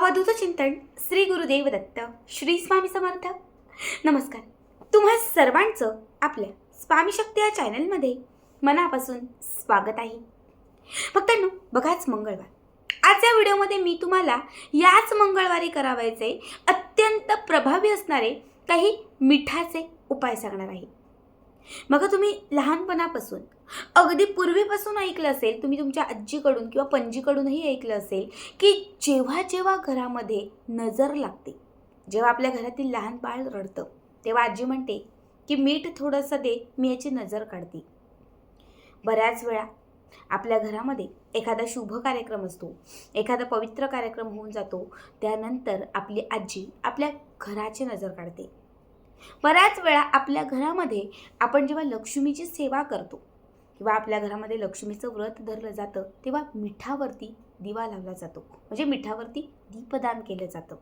अवधूत चिंतन श्री गुरुदेव दत्त श्री स्वामी समर्थ. नमस्कार. तुम्हा सर्वांचं आपल्या स्वामी शक्ती या चॅनलमध्ये मनापासून स्वागत आहे. फक्त बघाच मंगळवार. आजच्या व्हिडिओमध्ये मी तुम्हाला याच मंगळवारी करावायचे अत्यंत प्रभावी असणारे काही मिठाचे उपाय सांगणार आहे. मग तुम्ही लहानपणापासून अगदी पूर्वीपासून ऐकलं असेल तुम्ही तुमच्या आजीकडून किंवा पणजीकडूनही ऐकलं असेल की जेव्हा जेव्हा घरामध्ये नजर लागते जेव्हा आपल्या घरातील लहान बाळ रडतं तेव्हा आजी म्हणते की मीठ थोडंसं दे मी याची नजर काढते. बऱ्याच वेळा आपल्या घरामध्ये एखादा शुभ कार्यक्रम असतो एखादा पवित्र कार्यक्रम होऊन जातो त्यानंतर आपली आजी आपल्या घराची नजर काढते. बऱ्याच वेळा आपल्या घरामध्ये आपण जेव्हा लक्ष्मीची सेवा करतो किंवा आपल्या घरामध्ये लक्ष्मीचं व्रत धरलं जातं तेव्हा मिठावरती दिवा लावला जातो. म्हणजे मिठावरती दीपदान केलं जातं.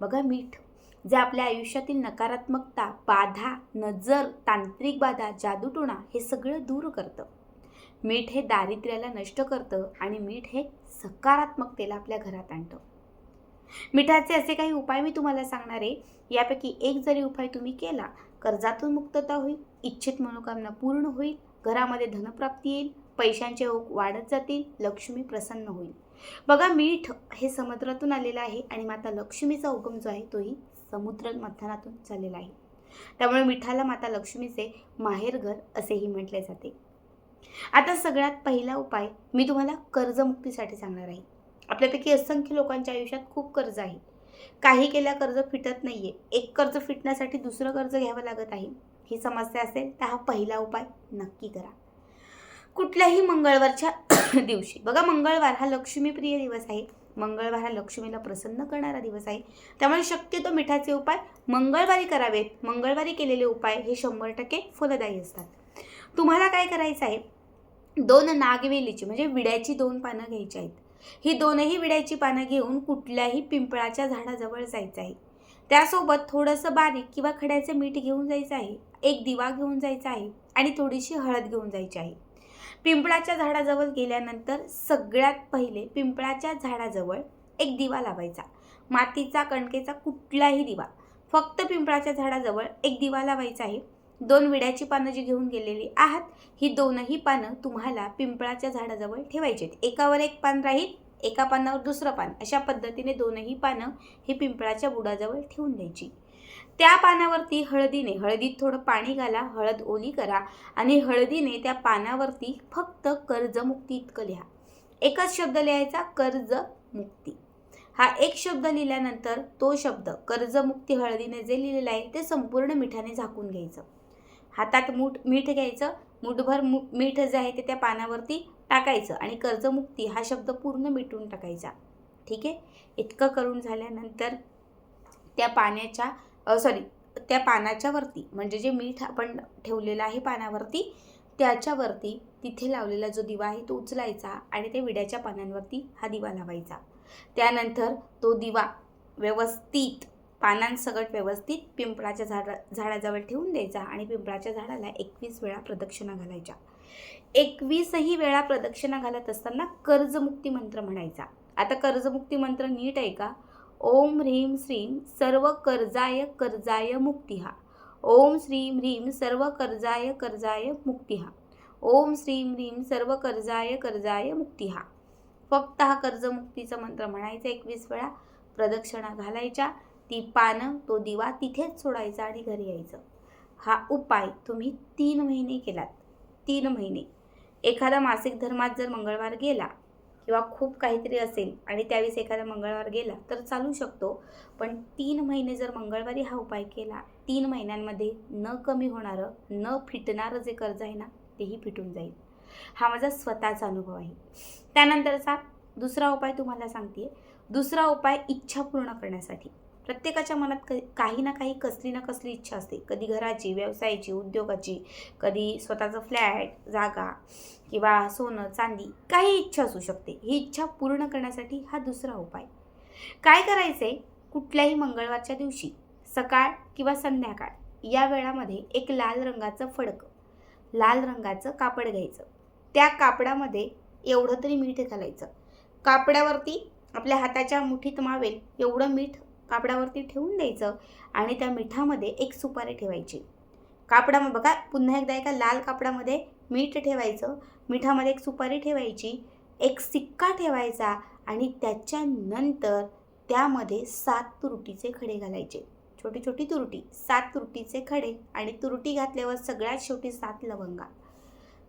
बघा मीठ जे आपल्या आयुष्यातील नकारात्मकता बाधा नजर तांत्रिक बाधा जादूटोणा हे सगळं दूर करतं. मीठ हे दारिद्र्याला नष्ट करतं आणि मीठ हे सकारात्मकतेला आपल्या घरात आणतं. मिठाचे असे काही उपाय मी तुम्हाला सांगणार आहे. यापैकी एक जरी उपाय तुम्ही केला कर्जातून मुक्तता होईल इच्छित मनोकामना पूर्ण होईल घरामध्ये धनप्राप्ती येईल पैशांचे ओघ वाढत जातील लक्ष्मी प्रसन्न होईल. बघा मीठ हे समुद्रातून आलेलं आहे आणि माता लक्ष्मीचा उगम जो आहे तोही समुद्र मंथनातून चाललेला आहे. त्यामुळे मिठाला माता लक्ष्मीचे माहेरघर असेही म्हटले जाते. आता सगळ्यात पहिला उपाय मी तुम्हाला कर्जमुक्तीसाठी सांगणार आहे. आपल्यापैकी असंख्य लोकांच्या आयुष्यात खूप कर्ज आहे. काही केल्या कर्ज फिटत नाही आहे एक कर्ज फिटण्यासाठी दुसरं कर्ज घ्यावं लागत आहे. ही समस्या असेल तर हा पहिला उपाय नक्की करा. कुठल्याही मंगळवारच्या दिवशी. बघा मंगळवार हा लक्ष्मीप्रिय दिवस आहे. मंगळवार हा लक्ष्मीला प्रसन्न करणारा दिवस आहे. त्यामुळे शक्यतो मिठाचे उपाय मंगळवारी करावेत. मंगळवारी केलेले उपाय हे शंभर टक्के फलदायी असतात. तुम्हाला काय करायचं आहे? दोन नागवेलीची म्हणजे विड्याची दोन पानं घ्यायची आहेत. ही दोनही विड्याची पानं घेऊन कुठल्याही पिंपळाच्या झाडाजवळ जायचं आहे. त्यासोबत थोडंसं बारीक किंवा खड्याचं मीठ घेऊन जायचं आहे एक दिवा घेऊन जायचा आहे आणि थोडीशी हळद घेऊन जायची आहे. पिंपळाच्या झाडाजवळ गेल्यानंतर सगळ्यात पहिले पिंपळाच्या झाडाजवळ एक दिवा लावायचा. मातीचा कणकेचा कुठलाही दिवा फक्त पिंपळाच्या झाडाजवळ एक दिवा लावायचा आहे. दोन विड्याची पानं जी घेऊन गेलेली आहात ही दोनही पानं तुम्हाला पिंपळाच्या झाडाजवळ ठेवायची आहेत एकावर एक पान राहील एका पानावर दुसरं पान. अशा पद्धतीने दोनही पानं ही पिंपळाच्या बुडाजवळ ठेवून द्यायची. त्या पानावरती हळदीने हळदीत थोडं पाणी घाला हळद ओली करा आणि हळदीने त्या पानावरती फक्त कर्जमुक्ती इतकं लिहा. एकच शब्द लिहायचा कर्जमुक्ती. हा एक शब्द लिहिल्यानंतर तो शब्द कर्जमुक्ती हळदीने जे लिहिलेलं आहे ते संपूर्ण मिठाने झाकून घ्यायचं. हातात मूठ मीठ घ्यायचं. मूठभर मु मीठ जे आहे ते त्या पानावरती टाकायचं आणि कर्जमुक्ती हा शब्द पूर्ण मिटून टाकायचा. ठीक आहे? इतकं करून झाल्यानंतर त्या पाण्याच्या सॉरी त्या पानाच्या वरती म्हणजे जे मीठ आपण ठेवलेलं आहे पानावरती त्याच्यावरती तिथे लावलेला जो दिवा आहे तो उचलायचा आणि त्या विड्याच्या पानांवरती हा दिवा लावायचा. त्यानंतर तो दिवा व्यवस्थित पानांसकट व्यवस्थित पिंपळाच्या झाडा झाडाजवळ ठेवून द्यायचा आणि पिंपळाच्या झाडाला एकवीस वेळा प्रदक्षिणा घालायच्या. एकवीसही वेळा प्रदक्षिणा घालत असताना कर्जमुक्ती मंत्र म्हणायचा. आता कर्जमुक्ती मंत्र नीट आहे का? ओम ह्रीम श्रीम सर्व कर्जाय कर्जाय मुक्तिहा. ओम श्रीम ह्रीम सर्व कर्जाय कर्जाय मुक्तिहा. ओम श्रीम ह्रीम सर्व कर्जाय कर्जाय मुक्तिहा. फक्त हा कर्जमुक्तीचा मंत्र म्हणायचा एकवीस वेळा. प्रदक्षिणा घालायच्या. ती पानं तो दिवा तिथेच सोडायचा आणि घरी यायचं. हा उपाय तुम्ही तीन महिने केलात. तीन महिने. एखादा मासिक धर्मात जर मंगळवार गेला किंवा खूप काहीतरी असेल आणि त्यावेळेस एखादा मंगळवार गेला तर चालू शकतो. पण तीन महिने जर मंगळवारी हा उपाय केला तीन महिन्यांमध्ये न कमी होणारं न फिटणारं जे कर्ज आहे ना तेही फिटून जाईल. हा माझा स्वतःचा अनुभव आहे. त्यानंतरचा दुसरा उपाय तुम्हाला सांगते दुसरा उपाय इच्छा पूर्ण करण्यासाठी. प्रत्येकाच्या मनात क काही ना काही कसली ना कसली इच्छा असते. कधी घराची व्यवसायाची उद्योगाची कधी स्वतःचं फ्लॅट जागा किंवा सोनं चांदी काही इच्छा असू शकते. ही इच्छा पूर्ण करण्यासाठी हा दुसरा उपाय. काय करायचे कुठल्याही मंगळवारच्या दिवशी सकाळ किंवा संध्याकाळ या वेळामध्ये एक लाल रंगाचं फडकं लाल रंगाचं कापड घ्यायचं. त्या कापडामध्ये एवढं तरी मीठ घालायचं. कापडावरती आपल्या हाताच्या मुठीत मावेल एवढं मीठ कापडावरती ठेवून द्यायचं आणि त्या मिठामध्ये एक सुपारी ठेवायची. कापडा बघा पुन्हा एकदा एका लाल कापडामध्ये मीठ ठेवायचं. मिठामध्ये एक सुपारी ठेवायची एक सिक्का ठेवायचा आणि त्याच्यानंतर त्यामध्ये सात तुरटीचे खडे घालायचे. छोटी छोटी तुरटी सात तुरटीचे खडे आणि तुरटी घातल्यावर सगळ्यात शेवटी सात लवंगा.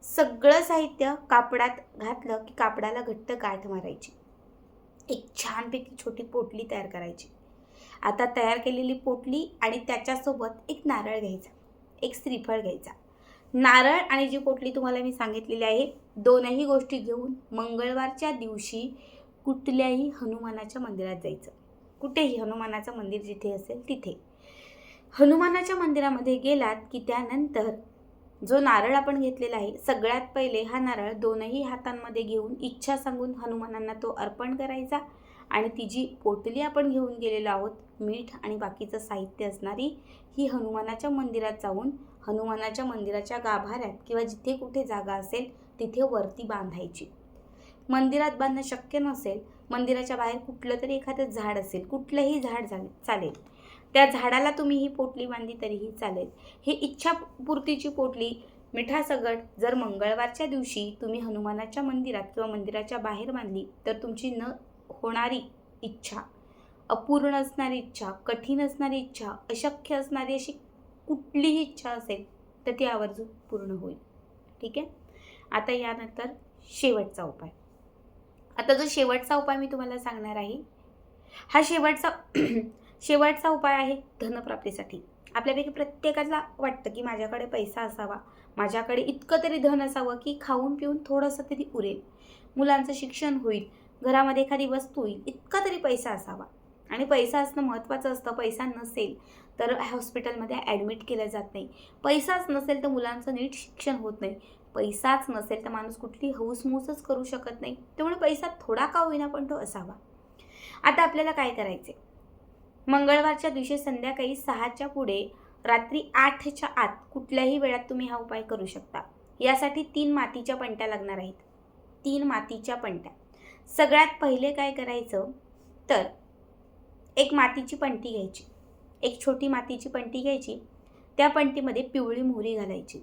सगळं साहित्य कापडात घातलं की कापडाला घट्ट गाठ मारायची. एक छानपैकी छोटी पोटली तयार करायची. आता तयार केलेली पोटली आणि त्याच्यासोबत एक नारळ घ्यायचा एक श्रीफळ घ्यायचा. नारळ आणि जी पोटली तुम्हाला मी सांगितलेली आहे दोनही गोष्टी घेऊन मंगळवारच्या दिवशी कुठल्याही हनुमानाच्या मंदिरात जायचं. कुठेही हनुमानाचं मंदिर जिथे असेल तिथे. हनुमानाच्या मंदिरामध्ये गेलात की त्यानंतर जो नारळ आपण घेतलेला आहे सगळ्यात पहिले हा नारळ दोनही हातांमध्ये घेऊन इच्छा सांगून हनुमानांना तो अर्पण करायचा. आणि ती जी पोटली आपण घेऊन गेलेलो आहोत मीठ आणि बाकीचं साहित्य असणारी ही हनुमानाच्या मंदिरात जाऊन हनुमानाच्या मंदिराच्या गाभाऱ्यात किंवा जिथे कुठे जागा असेल तिथे वरती बांधायची. मंदिरात बांधणं शक्य नसेल मंदिराच्या बाहेर कुठलं तरी एखादं झाड असेल कुठलंही झाड झाले चालेल. त्या झाडाला तुम्ही ही पोटली बांधली तरीही चालेल. ही इच्छापूर्तीची पोटली मिठासगट जर मंगळवारच्या दिवशी तुम्ही हनुमानाच्या मंदिरात किंवा मंदिराच्या बाहेर बांधली तर तुमची न होणारी इच्छा अपूर्ण असणारी इच्छा कठीण असणारी इच्छा अशक्य असणारी अशी कुठलीही इच्छा असेल तर ती आवर्जून पूर्ण होईल. ठीक आहे? आता यानंतर शेवटचा उपाय. आता जो शेवटचा उपाय मी तुम्हाला सांगणार आहे हा शेवटचा शेवटचा उपाय आहे धनप्राप्तीसाठी. आपल्यापैकी प्रत्येकाला वाटतं की माझ्याकडे पैसा असावा माझ्याकडे इतकं तरी धन असावं की खाऊन पिऊन थोडंसं तरी उरेल. मुलांचं शिक्षण होईल घरामध्ये एखादी वस्तू इतका तरी पैसा असावा. आणि पैसा असणं महत्त्वाचं असतं पैसा नसेल तर हॉस्पिटलमध्ये ॲडमिट केलं जात नाही. पैसाच नसेल तर मुलांचं नीट शिक्षण होत नाही. पैसाच नसेल तर माणूस कुठली हौसमूसच करू शकत नाही. त्यामुळे पैसा थोडा का होईना पण तो असावा. आता आपल्याला काय करायचे मंगळवारच्या दिवशी संध्याकाळी सहाच्या पुढे रात्री आठच्या आत कुठल्याही वेळात तुम्ही हा उपाय करू शकता. यासाठी तीन मातीच्या पंट्या लागणार आहेत. तीन मातीच्या पंट्या सगळ्यात पहिले काय करायचं? तर एक मातीची पंटी घ्यायची. एक छोटी मातीची पंटी घ्यायची. त्या पंटीमध्ये पिवळी मोहरी घालायची.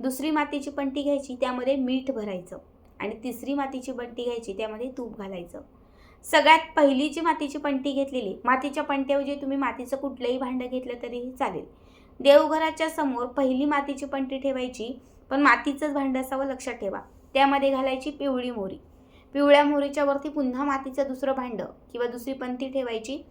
दुसरी मातीची पंटी घ्यायची त्यामध्ये मीठ भरायचं. आणि तिसरी मातीची पंटी घ्यायची त्यामध्ये तूप घालायचं. सगळ्यात पहिली जी मातीची पंटी घेतलेली मातीच्या पंट्याऐवजी तुम्ही मातीचं कुठलंही भांडं घेतलं तरीही चालेल. देवघराच्या समोर पहिली मातीची पंटी ठेवायची पण मातीचंच भांडं असावं लक्षात ठेवा. त्यामध्ये घालायची पिवळी मोहरी. पिवळ्या मोहरीच्या वरती पुन्हा मातीचं दुसरं भांडं किंवा दुसरी पंथी ठेवायची.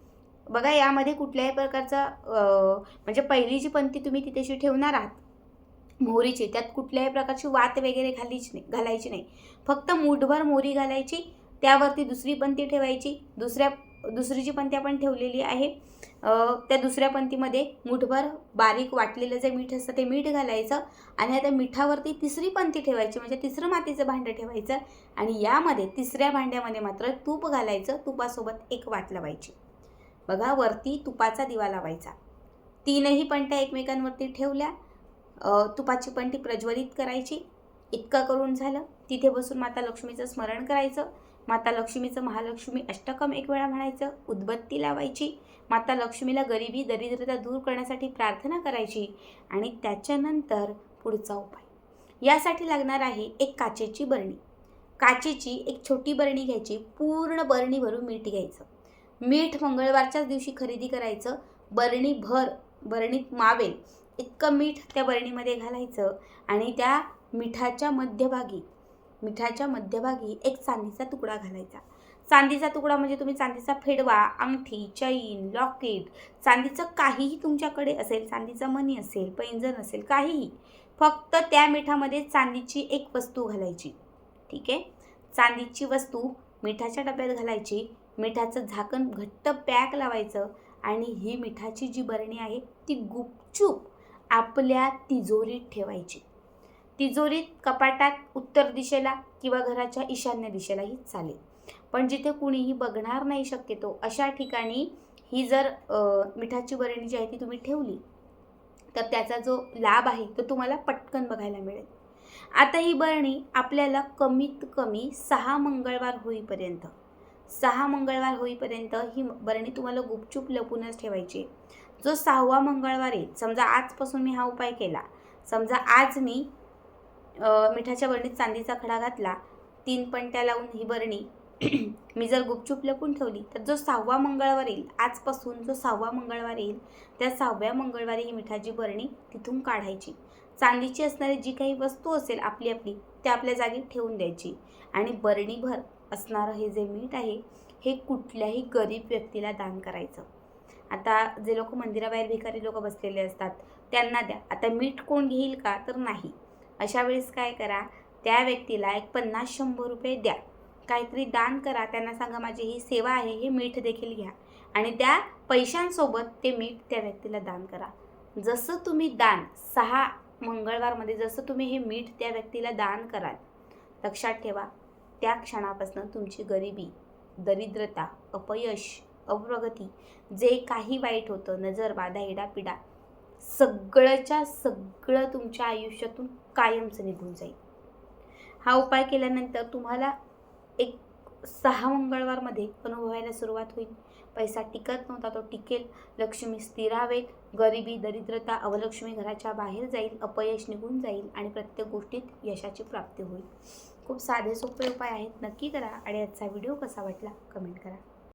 बघा यामध्ये कुठल्याही प्रकारचा म्हणजे पहिली जी पंथी तुम्ही तिथेशी ठेवणार आहात मोहरीची त्यात कुठल्याही प्रकारची वात वगैरे घालायची नाही घालायची नाही. फक्त मूठभर मोहरी घालायची त्यावरती दुसरी पंथी ठेवायची दुसऱ्या दुसरी जी पंथी आपण ठेवलेली आहे. त्या दुसऱ्या पंथीमध्ये मुठभर बारीक वाटलेलं जे मीठ असतं ते मीठ घालायचं आणि त्या मिठावरती तिसरी पंथी ठेवायची म्हणजे तिसरं मातीचं भांडं ठेवायचं आणि यामध्ये तिसऱ्या भांड्यामध्ये मात्र तूप घालायचं. तुपासोबत एक वाट लावायची. बघा वरती तुपाचा दिवा लावायचा. तीनही पंट्या एकमेकांवरती ठेवल्या. तुपाची पंटी प्रज्वलित करायची. इतकं करून झालं. तिथे बसून माता लक्ष्मीचं स्मरण करायचं. माता लक्ष्मीचं महालक्ष्मी अष्टकम एक वेळा म्हणायचं उद्बत्ती लावायची. माता लक्ष्मीला गरिबी दरिद्रता दूर करण्यासाठी प्रार्थना करायची आणि त्याच्यानंतर पुढचा उपाय. यासाठी लागणार आहे एक काचेची बरणी. काचेची एक छोटी बरणी घ्यायची पूर्ण बरणी भरून मीठ घ्यायचं. मीठ मंगळवारच्याच दिवशी खरेदी करायचं बरणी भर बरणीत मावेल इतकं मीठ त्या बरणीमध्ये घालायचं आणि त्या मिठाच्या मध्यभागी मिठाच्या मध्यभागी एक चांदीचा तुकडा घालायचा. चांदीचा तुकडा म्हणजे तुम्ही चांदीचा फेडवा अंगठी चैन लॉकेट चांदीचं काहीही तुमच्याकडे असेल चांदीचा मनी असेल पैंजण असेल काहीही फक्त त्या मिठामध्ये चांदीची एक वस्तू घालायची. ठीक आहे? चांदीची वस्तू मिठाच्या डब्यात घालायची मिठाचं झाकण घट्ट पॅक लावायचं आणि ही मिठाची जी बरणी आहे ती गुपचूप आपल्या तिजोरीत ठेवायची. तिजोरीत कपाटात उत्तर दिशेला किंवा घराच्या ईशान्य दिशेलाही चालेल. पण जिथे कुणीही बघणार नाही शक्यतो अशा ठिकाणी ही जर मिठाची बरणी जी आहे ती तुम्ही ठेवली तर त्याचा जो लाभ आहे तो तुम्हाला पटकन बघायला मिळेल. आता ही बरणी आपल्याला कमीत कमी सहा मंगळवार होईपर्यंत सहा मंगळवार होईपर्यंत ही बरणी तुम्हाला गुपचूप लपूनच ठेवायची जो सहावा मंगळवार येईल समजा आजपासून मी हा उपाय केला समजा आज मी मिठाच्या बरणीत चांदीचा खडा घातला. तीन पणत्या लावून ही बरणी मी जर गुपचूप लपून ठेवली तर जो सहावा मंगळवार येईल आजपासून जो सहावा मंगळवार येईल त्या सहाव्या मंगळवारी ही मिठाची बरणी तिथून काढायची. चांदीची असणारी जी काही वस्तू असेल आपली आपली ते आपल्या जागी ठेवून द्यायची. आणि बरणीभर असणारं हे जे मीठ आहे हे कुठल्याही गरीब व्यक्तीला दान करायचं. आता जे लोक मंदिराबाहेर भिकारी लोक बसलेले असतात त्यांना द्या. आता मीठ कोण घेईल का? तर नाही. अशा वेळेस काय करा त्या व्यक्तीला एक पन्नास शंभर रुपये द्या. काहीतरी दान करा त्यांना सांगा माझी ही सेवा आहे हे मीठ देखील घ्या. आणि त्या पैशांसोबत ते मीठ त्या व्यक्तीला दान करा. जसं तुम्ही दान सहा मंगळवारमध्ये जसं तुम्ही हे मीठ त्या व्यक्तीला दान कराल लक्षात ठेवा त्या क्षणापासून तुमची गरिबी दरिद्रता अपयश अप्रगती जे काही वाईट होतं नजर बाधा इडापिडा सगळंच्या सगळं तुमच्या आयुष्यातून कायमचं निघून जाईल. हा उपाय केल्यानंतर तुम्हाला एक सहा मंगळवारमध्ये अनुभवायला सुरुवात होईल. पैसा टिकत नव्हता तो टिकेल. लक्ष्मी स्थिरावेल गरिबी दरिद्रता अवलक्ष्मी घराच्या बाहेर जाईल. अपयश निघून जाईल आणि प्रत्येक गोष्टीत यशाची प्राप्ती होईल. खूप साधे सोपे उपाय आहेत. नक्की करा आणि आजचा व्हिडिओ कसा वाटला कमेंट करा.